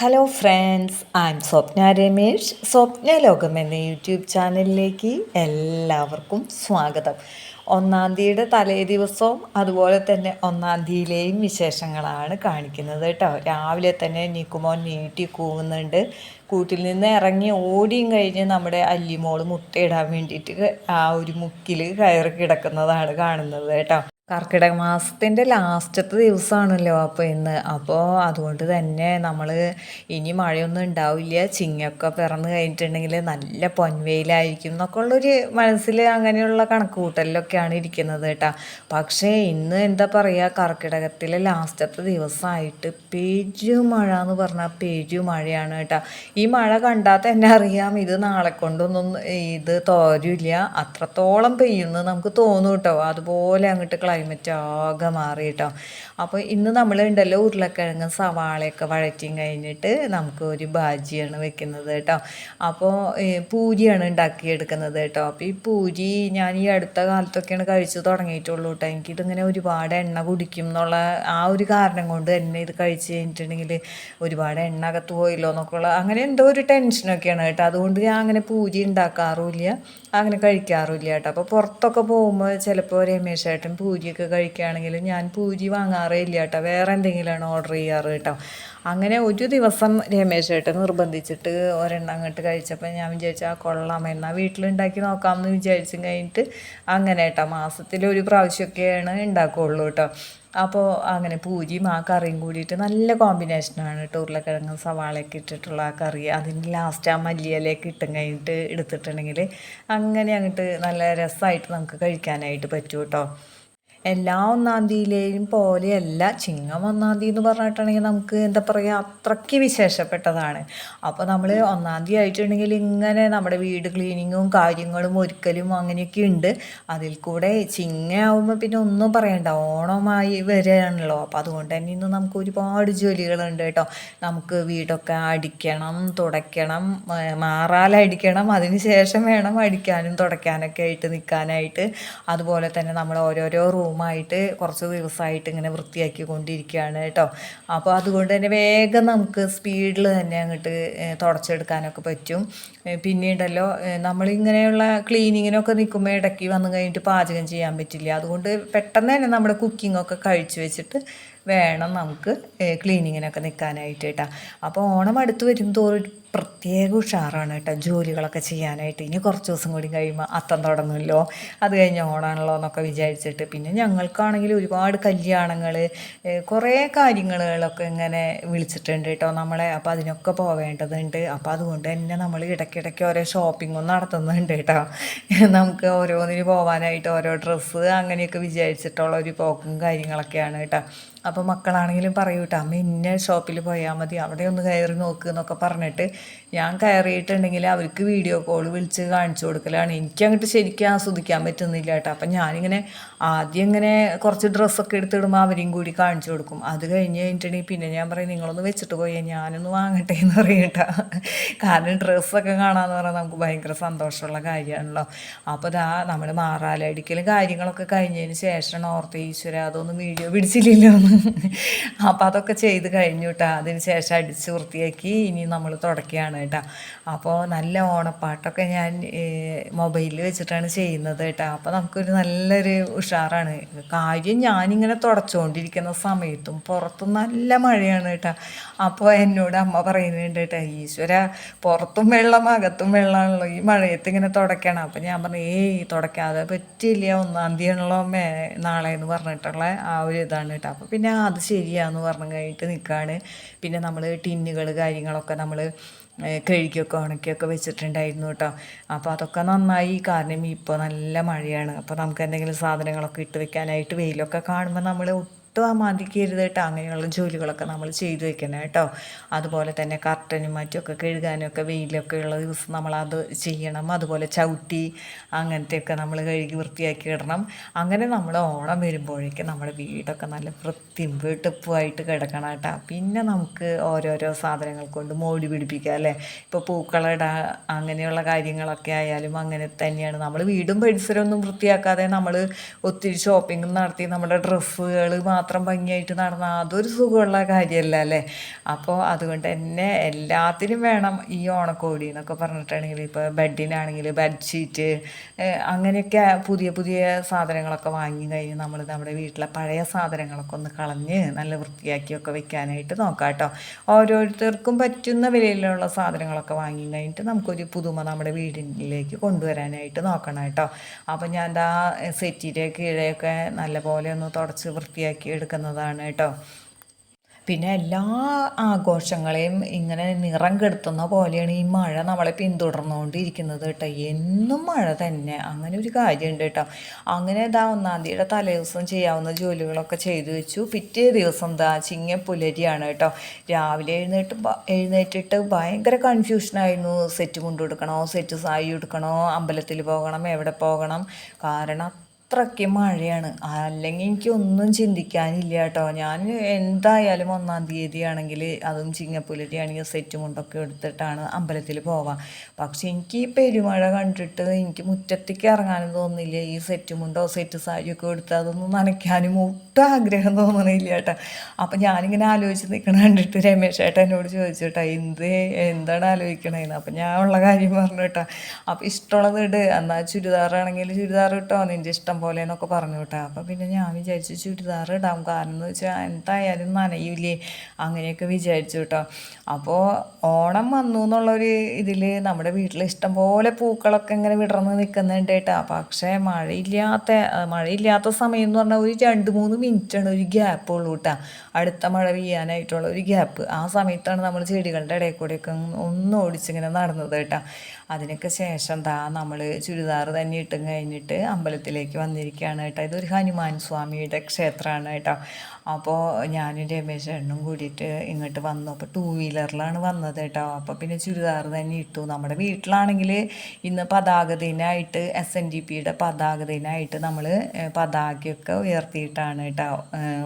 Hello friends I'm Swapna Ramesh Swapna Lokam എന്ന YouTube ചാനലിലേക്ക് എല്ലാവർക്കും സ്വാഗതം. ഒന്നാം തീയതിയുടെ തലേ ദിവസവും അതുപോലെ തന്നെ ഒന്നാം തീയതിയിലെയും വിശേഷങ്ങളാണ് കാണിക്കുന്നത് കേട്ടോ. രാവിലെ തന്നെ നിക്കുമോൻ നീട്ടി കൂവുന്നുണ്ട്. കൂട്ടിൽ നിന്ന് ഇറങ്ങി ഓടിയും കഴിഞ്ഞ് നമ്മുടെ അല്ലിമോൾ മുട്ടയിടാൻ വേണ്ടിയിട്ട് ആ ഒരു മുക്കിൽ കയറി കിടക്കുന്നതാണ് കാണുന്നത് കേട്ടോ. കർക്കിടക മാസത്തിന്റെ ലാസ്റ്റത്തെ ദിവസമാണല്ലോ അപ്പോൾ ഇന്ന്. അപ്പോൾ അതുകൊണ്ട് തന്നെ നമ്മൾ ഇനി മഴയൊന്നും ഉണ്ടാവില്ല. ചിങ്ങൊക്കെ പിറന്ന് കഴിഞ്ഞിട്ടുണ്ടെങ്കിൽ നല്ല പൊൻവെയിലായിരിക്കും എന്നൊക്കെ ഉള്ളൊരു മനസ്സിൽ അങ്ങനെയുള്ള കണക്ക് കൂട്ടലിലൊക്കെയാണ് ഇരിക്കുന്നത് കേട്ടോ. പക്ഷേ ഇന്ന് എന്താ പറയുക കർക്കിടകത്തിലെ ലാസ്റ്റത്തെ ദിവസമായിട്ട് പെരുമഴ എന്ന് പറഞ്ഞാൽ പെരുമഴയാണ് കേട്ടോ. ഈ മഴ കണ്ടാൽ തന്നെ അറിയാം ഇത് നാളെ കൊണ്ടൊന്നും ഇത് തോരില്ല. അത്രത്തോളം പെയ്യുന്നു നമുക്ക് തോന്നും കേട്ടോ. അതുപോലെ അങ്ങോട്ട് ക്ലൈമറ്റ് ആകെ മാറി കേട്ടോ അപ്പോൾ ഇന്ന് നമ്മൾ ഉണ്ടല്ലോ ഉരുളക്കിഴങ്ങ് സവാളയൊക്കെ വഴറ്റിയും കഴിഞ്ഞിട്ട് നമുക്ക് ഒരു ബാജിയാണ് വെക്കുന്നത് കേട്ടോ. അപ്പോൾ പൂരിയാണ് ഉണ്ടാക്കിയെടുക്കുന്നത് കേട്ടോ. അപ്പോൾ ഈ പൂരി ഞാൻ ഈ അടുത്ത കാലത്തൊക്കെയാണ് കഴിച്ച് തുടങ്ങിയിട്ടുള്ളൂ കേട്ടോ. എനിക്കിതിങ്ങനെ ഒരുപാട് എണ്ണ കുടിക്കും എന്നുള്ള ആ ഒരു കാരണം കൊണ്ട് തന്നെ ഇത് കഴിച്ച് കഴിഞ്ഞിട്ടുണ്ടെങ്കിൽ ഒരുപാട് എണ്ണ അകത്ത് പോയില്ലോ എന്നൊക്കെയുള്ള അങ്ങനെ എന്തോ ഒരു ടെൻഷനൊക്കെയാണ് കേട്ടോ. അതുകൊണ്ട് ഞാൻ അങ്ങനെ പൂരി ഉണ്ടാക്കാറുമില്ല അങ്ങനെ കഴിക്കാറുമില്ല കേട്ടോ. അപ്പോൾ പുറത്തൊക്കെ പോകുമ്പോൾ ചിലപ്പോൾ രമേശായിട്ടും ഏട്ടൻ പൂരിയൊക്കെ കഴിക്കുകയാണെങ്കിൽ ഞാൻ പൂരി വാങ്ങാറേ ഇല്ല കേട്ടോ. വേറെ എന്തെങ്കിലുമാണ് ഓർഡർ ചെയ്യാറ് കേട്ടോ. അങ്ങനെ ഒരു ദിവസം രമേശ് ഏട്ടൻ നിർബന്ധിച്ചിട്ട് ഒരെണ്ണം അങ്ങോട്ട് കഴിച്ചപ്പോൾ ഞാൻ വിചാരിച്ചു ആ കൊള്ളാം. എന്നാൽ വീട്ടിലുണ്ടാക്കി നോക്കാമെന്ന് വിചാരിച്ചും കഴിഞ്ഞിട്ട് അങ്ങനെ കേട്ടോ. മാസത്തിൽ ഒരു പ്രാവശ്യമൊക്കെയാണ് ഉണ്ടാക്കുകയുള്ളൂ കേട്ടോ. അപ്പോൾ അങ്ങനെ പൂരിയും ആ കറിയും കൂടിയിട്ട് നല്ല കോമ്പിനേഷനാണ് കേട്ടോ. ഉരുളക്കിഴങ്ങ് സവാളയൊക്കെ ഇട്ടിട്ടുള്ള ആ കറി. അതിന് ലാസ്റ്റ് ആ മല്ലിയിലേക്ക് ഇട്ടും കഴിഞ്ഞിട്ട് എടുത്തിട്ടുണ്ടെങ്കിൽ അങ്ങനെ അങ്ങോട്ട് നല്ല രസമായിട്ട് നമുക്ക് കഴിക്കാനായിട്ട് പറ്റും കേട്ടോ. എല്ലാ ഒന്നാം തീയതിയിലെയും പോലെയല്ല. ചിങ്ങം ഒന്നാം തീയതി എന്ന് പറഞ്ഞിട്ടുണ്ടെങ്കിൽ നമുക്ക് എന്താ പറയുക അത്രയ്ക്ക് വിശേഷപ്പെട്ടതാണ്. അപ്പോൾ നമ്മൾ ഒന്നാം തീയതി ആയിട്ടുണ്ടെങ്കിൽ ഇങ്ങനെ നമ്മുടെ വീട് ക്ലീനിങ്ങും കാര്യങ്ങളും ഒരുക്കലും അങ്ങനെയൊക്കെ ഉണ്ട്. അതിൽ കൂടെ ചിങ്ങയാവുമ്പോൾ പിന്നെ ഒന്നും പറയണ്ട. ഓണമായി വരികയാണല്ലോ അപ്പോൾ അതുകൊണ്ട് തന്നെ ഇന്ന് നമുക്ക് ഒരുപാട് ജോലികളുണ്ട് കേട്ടോ. നമുക്ക് വീടൊക്കെ അടിക്കണം തുടയ്ക്കണം മാറാലടിക്കണം അതിന് ശേഷം വേണം അടിക്കാനും തുടയ്ക്കാനൊക്കെ ആയിട്ട് നിൽക്കാനായിട്ട്. അതുപോലെ തന്നെ നമ്മൾ ഓരോരോ റൂം റൂമായിട്ട് കുറച്ച് ദിവസമായിട്ട് ഇങ്ങനെ വൃത്തിയാക്കി കൊണ്ടിരിക്കുകയാണ് കേട്ടോ. അപ്പോൾ അതുകൊണ്ട് തന്നെ വേഗം നമുക്ക് സ്പീഡിൽ തന്നെ അങ്ങോട്ട് തുടച്ചെടുക്കാനൊക്കെ പറ്റും. പിന്നീടല്ലോ നമ്മളിങ്ങനെയുള്ള ക്ലീനിങ്ങിനൊക്കെ നിൽക്കുമ്പോൾ ഇടയ്ക്ക് വന്നു കഴിഞ്ഞിട്ട് പാചകം ചെയ്യാൻ പറ്റില്ല. അതുകൊണ്ട് പെട്ടെന്ന് തന്നെ നമ്മുടെ കുക്കിങ്ങൊക്കെ കഴിച്ചു വെച്ചിട്ട് വേണം നമുക്ക് ക്ലീനിങ്ങിനൊക്കെ നിൽക്കാനായിട്ട് കേട്ടോ. അപ്പോൾ ഓണം അടുത്ത് വരും തോറും പ്രത്യേക ഉഷാറാണ് കേട്ടോ ജോലികളൊക്കെ ചെയ്യാനായിട്ട്. ഇനി കുറച്ച് ദിവസം കൂടി കഴിയുമ്പോൾ അത്തം തുടങ്ങുമല്ലോ. അത് കഴിഞ്ഞ് ഓണാണല്ലോ എന്നൊക്കെ വിചാരിച്ചിട്ട്. പിന്നെ ഞങ്ങൾക്കാണെങ്കിൽ ഒരുപാട് കല്യാണങ്ങൾ കുറേ കാര്യങ്ങളൊക്കെ ഇങ്ങനെ വിളിച്ചിട്ടുണ്ട് കേട്ടോ നമ്മളെ. അപ്പോൾ അതിനൊക്കെ പോവേണ്ടതുണ്ട്. അപ്പോൾ അതുകൊണ്ട് തന്നെ നമ്മൾ ഇടയ്ക്കിടയ്ക്ക് ഓരോ ഷോപ്പിങ്ങും നടത്തുന്നുണ്ട് കേട്ടോ. നമുക്ക് ഓരോന്നിന് പോകാനായിട്ട് ഓരോ ഡ്രസ്സ് അങ്ങനെയൊക്കെ വിചാരിച്ചിട്ടുള്ള ഒരു പോക്കും കാര്യങ്ങളൊക്കെയാണ് കേട്ടോ. അപ്പോൾ മക്കളാണെങ്കിലും പറയൂട്ടോ അമ്മ ഇന്ന ഷോപ്പിൽ പോയാൽ മതി അവിടെ ഒന്ന് കയറി നോക്ക് എന്നൊക്കെ പറഞ്ഞിട്ട് ഞാൻ കയറിയിട്ടുണ്ടെങ്കിൽ അവർക്ക് വീഡിയോ കോൾ വിളിച്ച് കാണിച്ചു കൊടുക്കലാണ്. എനിക്ക് അങ്ങോട്ട് ശരിക്കും ആസ്വദിക്കാൻ പറ്റുന്നില്ല കേട്ടോ. അപ്പം ഞാനിങ്ങനെ ആദ്യം ഇങ്ങനെ കുറച്ച് ഡ്രസ്സൊക്കെ എടുത്തിടുമ്പോൾ അവരെയും കൂടി കാണിച്ചു കൊടുക്കും. അത് കഴിഞ്ഞ് കഴിഞ്ഞിട്ടുണ്ടെങ്കിൽ പിന്നെ ഞാൻ പറയും നിങ്ങളൊന്ന് വെച്ചിട്ട് പോയേ ഞാനൊന്ന് വാങ്ങട്ടെ എന്ന് പറയും കേട്ടോ. കാരണം ഡ്രസ്സൊക്കെ കാണാമെന്ന് പറഞ്ഞാൽ നമുക്ക് ഭയങ്കര സന്തോഷമുള്ള കാര്യമാണല്ലോ. അപ്പോൾ ഇതാ നമ്മൾ മാറാലടിക്കലും കാര്യങ്ങളൊക്കെ കഴിഞ്ഞതിന് ശേഷമാണ് ഓർത്ത് ഈശ്വര അതൊന്നും വീഡിയോ പിടിച്ചില്ലല്ലോ അപ്പോൾ അതൊക്കെ ചെയ്ത് കഴിഞ്ഞു കേട്ടോ. അതിന് ശേഷം അടിച്ച് വൃത്തിയാക്കി ഇനി നമ്മൾ തുടക്കുകയാണ് കേട്ടോ. അപ്പോൾ നല്ല ഓണപ്പാട്ടൊക്കെ ഞാൻ മൊബൈലിൽ വെച്ചിട്ടാണ് ചെയ്യുന്നത് കേട്ടോ. അപ്പോൾ നമുക്കൊരു നല്ലൊരു ഉഷാറാണ്. കാര്യം ഞാനിങ്ങനെ തുടച്ചുകൊണ്ടിരിക്കുന്ന സമയത്തും പുറത്ത് നല്ല മഴയാണ് കേട്ടോ. അപ്പോൾ എന്നോട് അമ്മ പറയുന്നുണ്ട് കേട്ടോ ഈശ്വര പുറത്തും വെള്ളം അകത്തും വെള്ളമാണല്ലോ ഈ മഴയത്ത് ഇങ്ങനെ തുടയ്ക്കണം അപ്പോൾ ഞാൻ പറഞ്ഞു ഏയ് തുടക്കാതെ പറ്റില്ല ഒന്നാം തീയതിയാണല്ലോ മേ നാളെ എന്ന് പറഞ്ഞിട്ടുള്ള ആ ഒരു ഇതാണ് കേട്ടോ. അപ്പോൾ പിന്നെ അത് ശരിയാന്ന് പറഞ്ഞു കഴിഞ്ഞിട്ട് നിൽക്കുകയാണ്. പിന്നെ നമ്മൾ ടിന്നുകൾ കാര്യങ്ങളൊക്കെ നമ്മൾ കഴുകിയൊക്കെ ഉണക്കിയൊക്കെ വെച്ചിട്ടുണ്ടായിരുന്നു കേട്ടോ. അപ്പോൾ അതൊക്കെ നന്നായി. കാരണം ഇപ്പോൾ നല്ല മഴയാണ്. അപ്പോൾ നമുക്ക് എന്തെങ്കിലും സാധനങ്ങളൊക്കെ ഇട്ട് വെക്കാനായിട്ട് വെയിലൊക്കെ കാണുമ്പോൾ നമ്മൾ ഒട്ടും അമാന്തിക്കരുത് കേട്ടോ. അങ്ങനെയുള്ള ജോലികളൊക്കെ നമ്മൾ ചെയ്തു വെക്കണം കേട്ടോ. അതുപോലെ തന്നെ കർട്ടനും മറ്റുമൊക്കെ കഴുകാനൊക്കെ വെയിലൊക്കെ ഉള്ള ദിവസം നമ്മളത് ചെയ്യണം. അതുപോലെ ചവിട്ടി അങ്ങനത്തെയൊക്കെ നമ്മൾ കഴുകി വൃത്തിയാക്കി ഇടണം. അങ്ങനെ നമ്മൾ ഓണം വരുമ്പോഴേക്കും നമ്മുടെ വീടൊക്കെ നല്ല വൃത്തിയും വെട്ടുപ്പുമായിട്ട് കിടക്കണം കേട്ടോ. പിന്നെ നമുക്ക് ഓരോരോ സാധനങ്ങൾ കൊണ്ട് മോടി പിടിപ്പിക്കുക അല്ലേ? ഇപ്പോൾ പൂക്കളിടാ അങ്ങനെയുള്ള കാര്യങ്ങളൊക്കെ ആയാലും അങ്ങനെ തന്നെയാണ്. നമ്മൾ വീടും പരിസരമൊന്നും വൃത്തിയാക്കാതെ നമ്മൾ ഒത്തിരി ഷോപ്പിംഗ് നടത്തി നമ്മുടെ ഡ്രസ്സുകൾ മാത്രം മാത്രം ഭംഗിയായിട്ട് നടന്നാൽ അതൊരു സുഖമുള്ള കാര്യമല്ല അല്ലേ? അപ്പോൾ അതുകൊണ്ട് തന്നെ എല്ലാത്തിനും വേണം ഈ ഓണക്കോടി എന്നൊക്കെ പറഞ്ഞിട്ടാണെങ്കിൽ ഇപ്പോൾ ബെഡിനാണെങ്കിൽ ബെഡ്ഷീറ്റ് അങ്ങനെയൊക്കെ പുതിയ പുതിയ സാധനങ്ങളൊക്കെ വാങ്ങി കഴിഞ്ഞ് നമ്മൾ നമ്മുടെ വീട്ടിലെ പഴയ സാധനങ്ങളൊക്കെ ഒന്ന് കളഞ്ഞ് നല്ല വൃത്തിയാക്കിയൊക്കെ വെക്കാനായിട്ട് നോക്കാം കേട്ടോ. ഓരോരുത്തർക്കും പറ്റുന്ന വിലയിലുള്ള സാധനങ്ങളൊക്കെ വാങ്ങി കഴിഞ്ഞിട്ട് നമുക്കൊരു പുതുമ നമ്മുടെ വീടിനിലേക്ക് കൊണ്ടുവരാനായിട്ട് നോക്കണം കേട്ടോ. അപ്പോൾ ഞാൻ എന്താ സെറ്റിന്റെ കീഴെയൊക്കെ നല്ലപോലെ ഒന്ന് തുടച്ച് വൃത്തിയാക്കി എടുക്കുന്നതാണ് കേട്ടോ. പിന്നെ എല്ലാ ആഘോഷങ്ങളെയും ഇങ്ങനെ നിറം കെടുത്തുന്ന പോലെയാണ് ഈ മഴ നമ്മളെ പിന്തുടർന്നുകൊണ്ടിരിക്കുന്നത് കേട്ടോ. എന്നും മഴ തന്നെ. അങ്ങനെ ഒരു കാര്യമുണ്ട് കേട്ടോ. അങ്ങനെ ഇതാ ഒന്നാം തീയതിയുടെ തലേദിവസം ചെയ്യാവുന്ന ജോലികളൊക്കെ ചെയ്തു വെച്ചു. പിറ്റേ ദിവസം എന്താ ചിങ്ങ പുലരിയാണ് കേട്ടോ. രാവിലെ എഴുന്നേറ്റ് എഴുന്നേറ്റിട്ട് ഭയങ്കര കൺഫ്യൂഷനായിരുന്നു. സെറ്റ് കൊണ്ടുകൊടുക്കണോ സെറ്റ് സായി എടുക്കണോ അമ്പലത്തിൽ പോകണം എവിടെ പോകണം. കാരണം അത്രയ്ക്ക് മഴയാണ്. അല്ലെങ്കിൽ എനിക്കൊന്നും ചിന്തിക്കാനില്ല കേട്ടോ. ഞാൻ എന്തായാലും ഒന്നാം തീയതി ആണെങ്കിൽ അതും ചിങ്ങപ്പുലരിയാണെങ്കിൽ സെറ്റ് മുണ്ടൊക്കെ എടുത്തിട്ടാണ് അമ്പലത്തിൽ പോവാം. പക്ഷെ എനിക്ക് ഈ പെരുമഴ കണ്ടിട്ട് എനിക്ക് മുറ്റത്തേക്ക് ഇറങ്ങാനും തോന്നുന്നില്ല. ഈ സെറ്റ് മുണ്ടോ സെറ്റ് സാരിയൊക്കെ എടുത്ത് അതൊന്നും നനയ്ക്കാനും ഒട്ടും ആഗ്രഹം തോന്നണില്ല കേട്ടോ. അപ്പം ഞാനിങ്ങനെ ആലോചിച്ച് നിൽക്കണ കണ്ടിട്ട് രമേശ് ഏട്ടൻ എന്നോട് ചോദിച്ചു കേട്ടോ എന്ത്? എന്താണ് ആലോചിക്കണേന്ന്? അപ്പം ഞാൻ ഉള്ള കാര്യം പറഞ്ഞു കേട്ടോ. അപ്പം ഇഷ്ടമുള്ളത് ഇട്. എന്നാൽ ചുരിദാറാണെങ്കിൽ ചുരിദാർ ഇട്ടോ? നിന്റെ ഇഷ്ടം പോലെ എന്നൊക്കെ പറഞ്ഞു കേട്ടോ. അപ്പം പിന്നെ ഞാൻ വിചാരിച്ചു ചുരിദാർ ഇടാം. കാരണം എന്ന് വെച്ചാൽ എന്തായാലും നനയില്ലേ അങ്ങനെയൊക്കെ വിചാരിച്ചു കേട്ടോ. അപ്പോൾ ഓണം വന്നു എന്നുള്ളൊരു ഇതിൽ നമ്മുടെ വീട്ടിൽ ഇഷ്ടം പോലെ പൂക്കളൊക്കെ ഇങ്ങനെ വിടർന്ന് നിൽക്കുന്നുണ്ട് കേട്ടോ. പക്ഷേ മഴയില്ലാത്ത മഴയില്ലാത്ത സമയം എന്ന് പറഞ്ഞാൽ ഒരു രണ്ട് മൂന്ന് മിനിറ്റാണ് ഒരു ഗ്യാപ്പ് ഉള്ളൂ കേട്ടോ. അടുത്ത മഴ പെയ്യാനായിട്ടുള്ള ഒരു ഗ്യാപ്പ്. ആ സമയത്താണ് നമ്മൾ ചെടികളുടെ ഇടയിൽ കൂടെയൊക്കെ ഒന്ന് ഓടിച്ചിങ്ങനെ നടന്നത് കേട്ടോ. അതിനൊക്കെ ശേഷം താ നമ്മൾ ചുരിദാർ തന്നെ ഇട്ടും കഴിഞ്ഞിട്ട് അമ്പലത്തിലേക്ക് വന്നിരിക്കുകയാണ് കേട്ടോ. ഇതൊരു ഹനുമാൻ സ്വാമിയുടെ ക്ഷേത്രമാണ് കേട്ടോ. അപ്പോൾ ഞാനും രമേശ് എണ്ണും കൂടിയിട്ട് ഇങ്ങോട്ട് വന്നു. അപ്പോൾ ടൂ വീലറിലാണ് വന്നത് കേട്ടോ. അപ്പോൾ പിന്നെ ചുരിദാർ തന്നെ ഇട്ടു. നമ്മുടെ വീട്ടിലാണെങ്കിൽ ഇന്ന് പതാക ദിനമായിട്ട് എസ് എൻ ഡി പിയുടെ പതാക ദിനമായിട്ട് നമ്മൾ പതാകയൊക്കെ ഉയർത്തിയിട്ടാണ് കേട്ടോ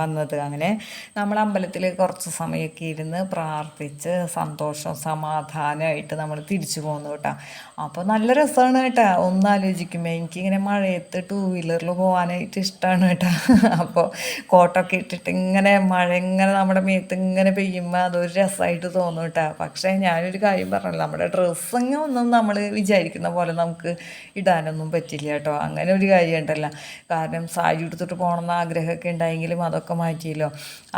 വന്നത്. അങ്ങനെ നമ്മൾ അമ്പലത്തിൽ കുറച്ച് സമയമൊക്കെ ഇരുന്ന് പ്രാർത്ഥിച്ച് സന്തോഷം സമാധാനമായിട്ട് നമ്മൾ തിരിച്ചു പോന്നു കേട്ടോ. അപ്പോൾ നല്ല രസമാണ് കേട്ടോ. ഒന്ന് ആലോചിക്കുമ്പോൾ എനിക്കിങ്ങനെ മഴയത്ത് ടൂ വീലറിൽ പോകാനായിട്ട് ഇഷ്ടമാണ് കേട്ടോ. അപ്പോൾ കോട്ടൊക്കെ ഇട്ടിട്ട് ഇങ്ങനെ മഴ ഇങ്ങനെ നമ്മുടെ മേത്ത് ഇങ്ങനെ പെയ്യുമ്പോൾ അതൊരു രസമായിട്ട് തോന്നും കേട്ടോ പക്ഷേ ഞാനൊരു കാര്യം പറഞ്ഞല്ലോ നമ്മുടെ ഡ്രസ്സിങ് ഒന്നും നമ്മൾ വിചാരിക്കുന്ന പോലെ നമുക്ക് ഇടാനൊന്നും പറ്റില്ല കേട്ടോ അങ്ങനെ ഒരു കാര്യം ഉണ്ടല്ലോ. കാരണം സാരി എടുത്തിട്ട് പോകണമെന്ന് ആഗ്രഹമൊക്കെ ഉണ്ടായെങ്കിലും അതൊക്കെ മാറ്റിയല്ലോ.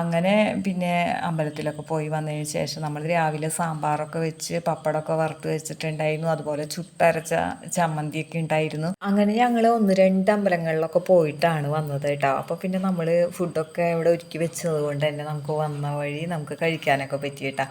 അങ്ങനെ പിന്നെ അമ്പലത്തിലൊക്കെ പോയി വന്നതിന് ശേഷം നമ്മൾ രാവിലെ സാമ്പാറൊക്കെ വെച്ച് പപ്പടമൊക്കെ വറുത്ത് വെച്ചിട്ടുണ്ടായിരുന്നു. അതുപോലെ ചുട്ടരച്ച ചമ്മന്തിയൊക്കെ ഉണ്ടായിരുന്നു അങ്ങനെ ഞങ്ങൾ ഒന്ന് രണ്ട് അമ്പലങ്ങളിലൊക്കെ പോയിട്ടാണ് വന്നത് കേട്ടോ അപ്പോൾ പിന്നെ നമ്മൾ ഫുഡൊക്കെ ഇവിടെ ഒരുക്കി വെച്ചത് കൊണ്ട് തന്നെ നമുക്ക് വന്ന വഴി നമുക്ക് കഴിക്കാനൊക്കെ പറ്റി കേട്ടോ.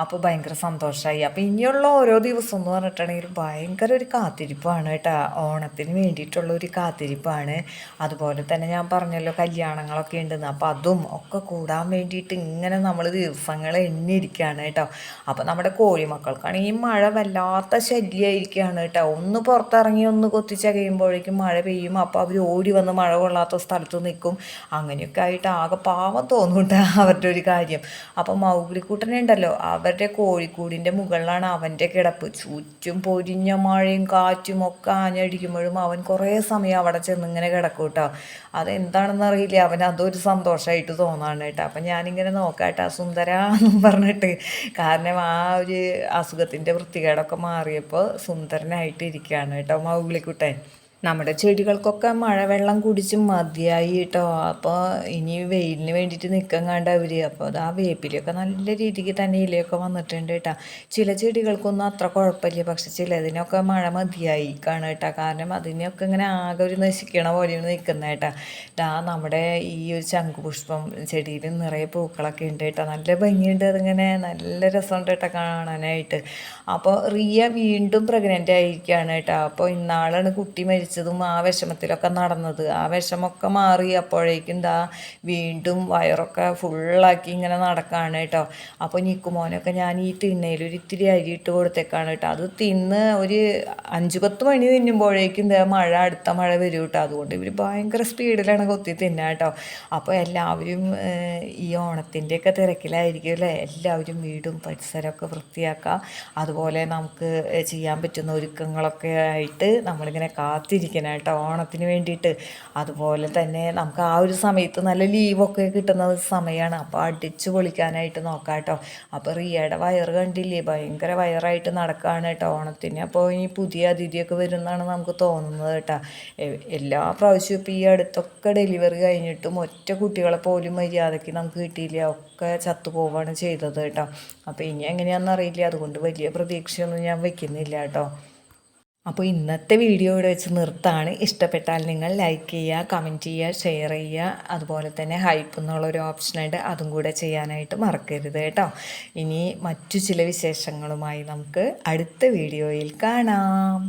അപ്പോൾ ഭയങ്കര സന്തോഷമായി അപ്പോൾ ഇനിയുള്ള ഓരോ ദിവസം എന്ന് പറഞ്ഞിട്ടുണ്ടെങ്കിൽ ഭയങ്കര ഒരു കാത്തിരിപ്പാണ് കേട്ടോ. ഓണത്തിന് വേണ്ടിയിട്ടുള്ള ഒരു കാത്തിരിപ്പാണ്. അതുപോലെ തന്നെ ഞാൻ പറഞ്ഞല്ലോ കല്യാണങ്ങളൊക്കെ ഉണ്ടെന്ന്. അപ്പോൾ അതും ഒക്കെ കൂടാൻ വേണ്ടിയിട്ട് ഇങ്ങനെ നമ്മൾ ദിവസങ്ങൾ എണ്ണിയിരിക്കുകയാണ് കേട്ടോ. അപ്പോൾ നമ്മുടെ കോഴിമക്കൾക്കാണെങ്കിൽ മഴ വല്ലാത്ത ശല്യമായിരിക്കുകയാണ് കേട്ടോ. ഒന്ന് പുറത്തിറങ്ങി ഒന്ന് കൊത്തിച്ചകയുമ്പോഴേക്കും മഴ പെയ്യും. അപ്പോൾ അവർ ഓടി വന്ന് മഴ കൊള്ളാത്ത സ്ഥലത്ത് നിൽക്കും. അങ്ങനെയൊക്കെ ആയിട്ട് ആകെ പാവം തോന്നും കേട്ടോ അവരുടെ ഒരു കാര്യം. അപ്പോൾ മൗഗ്ലിക്കൂട്ടനുണ്ടല്ലോ അവരുടെ കോഴിക്കൂടിന്റെ മുകളിലാണ് അവന്റെ കിടപ്പ്. ചുറ്റും പൊരിഞ്ഞ മഴയും കാറ്റും ഒക്കെ ആഞ്ഞടിക്കുമ്പോഴും അവൻ കുറേ സമയം അവിടെ ചെന്ന് ഇങ്ങനെ കിടക്കും കേട്ടോ അതെന്താണെന്ന് അറിയില്ല. അവൻ അതൊരു സന്തോഷമായിട്ട് തോന്നാണ് കേട്ടോ അപ്പം ഞാനിങ്ങനെ നോക്കാട്ടോ സുന്ദരാന്നും പറഞ്ഞിട്ട്. കാരണം ആ ഒരു അസുഖത്തിന്റെ വൃത്തികേടൊക്കെ മാറിയപ്പോൾ സുന്ദരനായിട്ട് ഇരിക്കുകയാണ് കേട്ടോ മൗഗ്ലിക്കുട്ടൻ നമ്മുടെ ചെടികൾക്കൊക്കെ മഴവെള്ളം കുടിച്ച് മതിയായി കേട്ടോ. അപ്പോൾ ഇനി വെയിലിന് വേണ്ടിയിട്ട് നിൽക്കാൻ കണ്ട അവർ അപ്പോൾ അത് ആ വേപ്പിലൊക്കെ നല്ല രീതിക്ക് തന്നെ ഇലയൊക്കെ വന്നിട്ടുണ്ട് കേട്ടോ. ചില ചെടികൾക്കൊന്നും അത്ര കുഴപ്പമില്ല. പക്ഷെ ചിലതിനൊക്കെ മഴ മതിയായി കാണുക കേട്ടോ. കാരണം അതിനൊക്കെ ഇങ്ങനെ ആകെ ഒരു നശിക്കണ പോലെയാണ് നിൽക്കുന്നത് കേട്ടോ. ഇതാ നമ്മുടെ ഈ ഒരു ശംഖുപുഷ്പം ചെടിയിൽ നിറയെ പൂക്കളൊക്കെ ഉണ്ട് കേട്ടോ. നല്ല ഭംഗിയുണ്ട് അതിങ്ങനെ. നല്ല രസമുണ്ട് കേട്ടോ കാണാനായിട്ട്. അപ്പോൾ റിയ വീണ്ടും പ്രഗ്നന്റ് ആയിരിക്കുകയാണ് കേട്ടോ. അപ്പോൾ ഇന്നാളാണ് കുട്ടി മരിച്ചത്. മരിച്ചതും ആവേശമത്തിലൊക്കെ നടന്നത്. ആ വിഷമമൊക്കെ മാറി അപ്പോഴേക്കും ദാ വീണ്ടും വയറൊക്കെ ഫുള്ളാക്കി ഇങ്ങനെ നടക്കുകയാണ് കേട്ടോ. അപ്പോൾ നിക്കുമോനൊക്കെ ഞാൻ ഈ തിണ്ണയിൽ ഒരു ഇത്തിരി അരി ഇട്ട് കൊടുത്തേക്കാണ് കേട്ടോ. അത് തിന്ന് ഒരു അഞ്ച് പത്ത് മണി തിന്നുമ്പോഴേക്കും ദേ മഴ അടുത്ത മഴ വരും കേട്ടോ. അതുകൊണ്ട് ഇവർ ഭയങ്കര സ്പീഡിലാണ് കൊത്തി തിന്നുക കേട്ടോ. അപ്പോൾ എല്ലാവരും ഈ ഓണത്തിന്റെയൊക്കെ തിരക്കിലായിരിക്കും അല്ലേ? എല്ലാവരും വീടും പരിസരമൊക്കെ വൃത്തിയാക്കുക അതുപോലെ നമുക്ക് ചെയ്യാൻ പറ്റുന്ന ഒരുക്കങ്ങളൊക്കെ ആയിട്ട് നമ്മളിങ്ങനെ കാത്തിരി കാത്തിരിക്കണം കേട്ടോ ഓണത്തിന് വേണ്ടിയിട്ട്. അതുപോലെ തന്നെ നമുക്ക് ആ ഒരു സമയത്ത് നല്ല ലീവൊക്കെ കിട്ടുന്ന സമയമാണ് അപ്പോൾ അടിച്ചു പൊളിക്കാനായിട്ട് നോക്കാം കേട്ടോ. അപ്പോൾ റിയയുടെ വയറ് കണ്ടില്ലേ ഭയങ്കര വയറായിട്ട് നടക്കുകയാണ് കേട്ടോ ഓണത്തിന്. അപ്പോൾ ഇനി പുതിയ അതിഥിയൊക്കെ വരുന്നതാണ് നമുക്ക് തോന്നുന്നത് കേട്ടോ. എല്ലാ പ്രാവശ്യവും ഇപ്പോൾ ഈ അടുത്തൊക്കെ ഡെലിവറി കഴിഞ്ഞിട്ടും ഒറ്റ കുട്ടികളെ പോലും മര്യാദയ്ക്ക് നമുക്ക് കിട്ടിയില്ല. ഒക്കെ ചത്തുപോവാണ് ചെയ്തത് കേട്ടോ. അപ്പോൾ ഇനി എങ്ങനെയാണെന്ന് അറിയില്ല. അതുകൊണ്ട് വലിയ പ്രതീക്ഷയൊന്നും ഞാൻ വെക്കുന്നില്ല കേട്ടോ. അപ്പോൾ ഇന്നത്തെ വീഡിയോ ഇവിടെ വെച്ച് നിർത്താണ്. ഇഷ്ടപ്പെട്ടാൽ നിങ്ങൾ ലൈക്ക് ചെയ്യുക കമന്റ് ചെയ്യുക ഷെയർ ചെയ്യുക. അതുപോലെ തന്നെ ഹൈപ്പ് എന്നുള്ളൊരു ഓപ്ഷനുണ്ട് അതും കൂടെ ചെയ്യാനായിട്ട് മറക്കരുത് കേട്ടോ. ഇനി മറ്റു ചില വിശേഷങ്ങളുമായി നമുക്ക് അടുത്ത വീഡിയോയിൽ കാണാം.